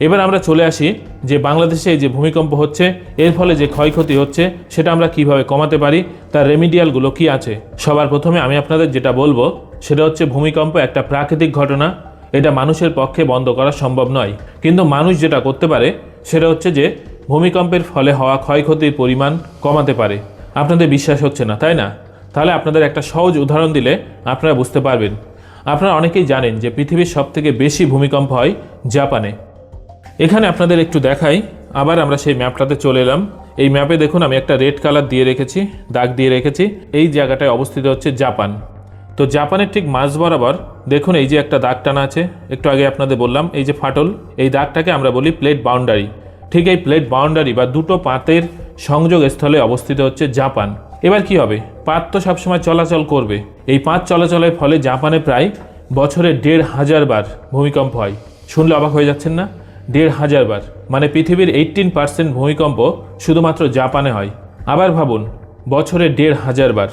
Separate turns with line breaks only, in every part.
এবার আমরা চলে আসি যে বাংলাদেশে যে ভূমিকম্প হচ্ছে, এর ফলে যে ক্ষয়ক্ষতি হচ্ছে, সেটা আমরা কীভাবে কমাতে পারি, তার রেমিডিয়ালগুলো কি আছে? সবার প্রথমে আমি আপনাদের যেটা বলব, সেটা হচ্ছে ভূমিকম্প একটা প্রাকৃতিক ঘটনা। এটা মানুষের পক্ষে বন্ধ করা সম্ভব নয়। কিন্তু মানুষ যেটা করতে পারে, সেটা হচ্ছে যে ভূমিকম্পের ফলে হওয়া ক্ষয়ক্ষতির পরিমাণ কমাতে পারে। আপনাদের বিশ্বাস হচ্ছে না, তাই না? তাহলে আপনাদের একটা সহজ উদাহরণ দিলে আপনারা বুঝতে পারবেন। আপনারা অনেকেই জানেন যে পৃথিবীর সবথেকে বেশি ভূমিকম্প হয় জাপানে। এখানে আপনাদের একটু দেখাই। আবার আমরা সেই ম্যাপটাতে চলে এলাম। এই ম্যাপে দেখুন, আমি একটা রেড কালার দিয়ে রেখেছি, দাগ দিয়ে রেখেছি। এই জায়গাটায় অবস্থিত হচ্ছে জাপান। তো জাপানের ঠিক মাঝ বরাবর দেখুন, এই যে একটা দাগ টানা আছে। একটু আগে আপনাদের বললাম, এই যে ফাটল, এই দাগটাকে আমরা বলি প্লেট বাউন্ডারি। ঠিক এই প্লেট বাউন্ডারি বা দুটো পাতের সংযোগ স্থলে অবস্থিত হচ্ছে জাপান। এবার কি হবে? পাত তো সবসময় চলাচল করবে। এই পাত চলাচলের ফলে জাপানে প্রায় বছরে দেড় হাজার বার ভূমিকম্প হয়। শুনলে অবাক হয়ে যাচ্ছেন না? দেড় হাজার বার। মানে পৃথিবীর এইটিন পার্সেন্ট ভূমিকম্প শুধুমাত্র জাপানে হয়। আবার ভাবুন, বছরে দেড় হাজার বার।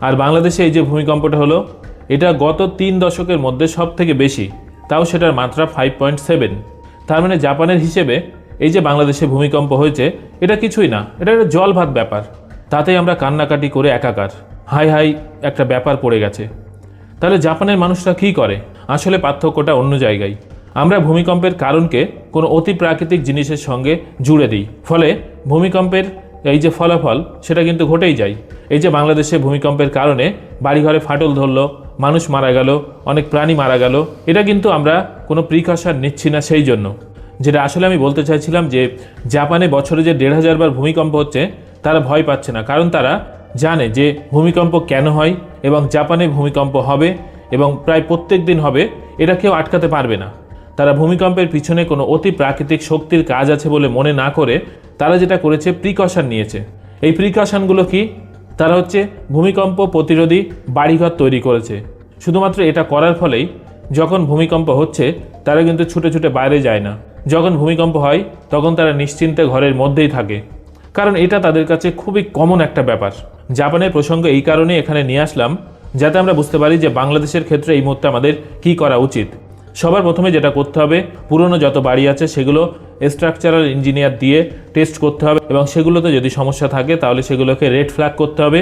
আর বাংলাদেশে এই যে ভূমিকম্পটা হলো, এটা গত তিন দশকের মধ্যে সব থেকে বেশি। তাও সেটার মাত্রা ফাইভ পয়েন্ট সেভেন তার মানে জাপানের হিসেবে এই যে বাংলাদেশে ভূমিকম্প হয়েছে, এটা কিছুই না। এটা একটা জল ভাত ব্যাপার। তাতেই আমরা কান্নাকাটি করে একাকার। হাই হাই একটা ব্যাপার পড়ে গেছে। তাহলে জাপানের মানুষরা কী করে? আসলে পার্থক্যটা অন্য জায়গায়। আমরা ভূমিকম্পের কারণকে কোনো অতি প্রাকৃতিক জিনিসের সঙ্গে জুড়ে দিই। ফলে ভূমিকম্পের এই যে ফলাফল, সেটা কিন্তু ঘটেই যায়। এই যে বাংলাদেশে ভূমিকম্পের কারণে বাড়িঘরে ফাটল ধরলো, মানুষ মারা গেল, অনেক প্রাণী মারা গেল, এটা কিন্তু আমরা কোনো প্রিকশন নিচ্ছি না সেই জন্য। যেটা আসলে আমি বলতে চাইছিলাম যে, জাপানে বছরে যে দেড় হাজার বার ভূমিকম্প হচ্ছে, তারা ভয় পাচ্ছে না। কারণ তারা জানে যে, ভূমিকম্প কেন হয় এবং জাপানে ভূমিকম্প হবে এবং প্রায় প্রত্যেক দিন হবে, এটা কেউ আটকাতে পারবে না। তারা ভূমিকম্পের পিছনে কোনো অতি প্রাকৃতিক শক্তির কাজ আছে বলে মনে না করে তারা যেটা করেছে প্রিকশন নিয়েছে। এই প্রিকশনগুলো কি? তারা হচ্ছে ভূমিকম্প প্রতিরোধী বাড়িঘর তৈরি করেছে। শুধুমাত্র এটা করার ফলেই যখন ভূমিকম্প হচ্ছে, তারা কিন্তু ছুটে ছুটে বাইরে যায় না। যখন ভূমিকম্প হয়, তখন তারা নিশ্চিন্তে ঘরের মধ্যেই থাকে। কারণ এটা তাদের কাছে খুবই কমন একটা ব্যাপার। জাপানের প্রসঙ্গ এই কারণে এখানে নিয়ে আসলাম, যাতে আমরা বুঝতে পারি যে বাংলাদেশের ক্ষেত্রে এই মুহূর্তে আমাদের কী করা উচিত। সবার প্রথমে যেটা করতে হবে, পুরনো যত বাড়ি আছে সেগুলো স্ট্রাকচারাল ইঞ্জিনিয়ার দিয়ে টেস্ট করতে হবে এবং সেগুলোতে যদি সমস্যা থাকে তাহলে সেগুলোকে রেড ফ্ল্যাগ করতে হবে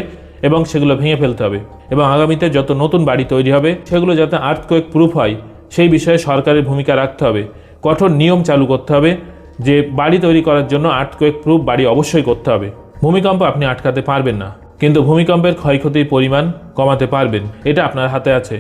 এবং সেগুলো ভেঙে ফেলতে হবে। এবং আগামীতে যত নতুন বাড়ি তৈরি হবে, সেগুলো যাতে আর্থকোয়েক প্রুফ হয়, সেই বিষয়ে সরকারের ভূমিকা রাখতে হবে। কঠোর নিয়ম চালু করতে হবে যে বাড়ি তৈরি করার জন্য আর্থকোয়েক প্রুফ বাড়ি অবশ্যই করতে হবে। ভূমিকম্প আপনি আটকাতে পারবেন না, কিন্তু ভূমিকম্পের ক্ষয়ক্ষতির পরিমাণ কমাতে পারবেন, এটা আপনার হাতে আছে।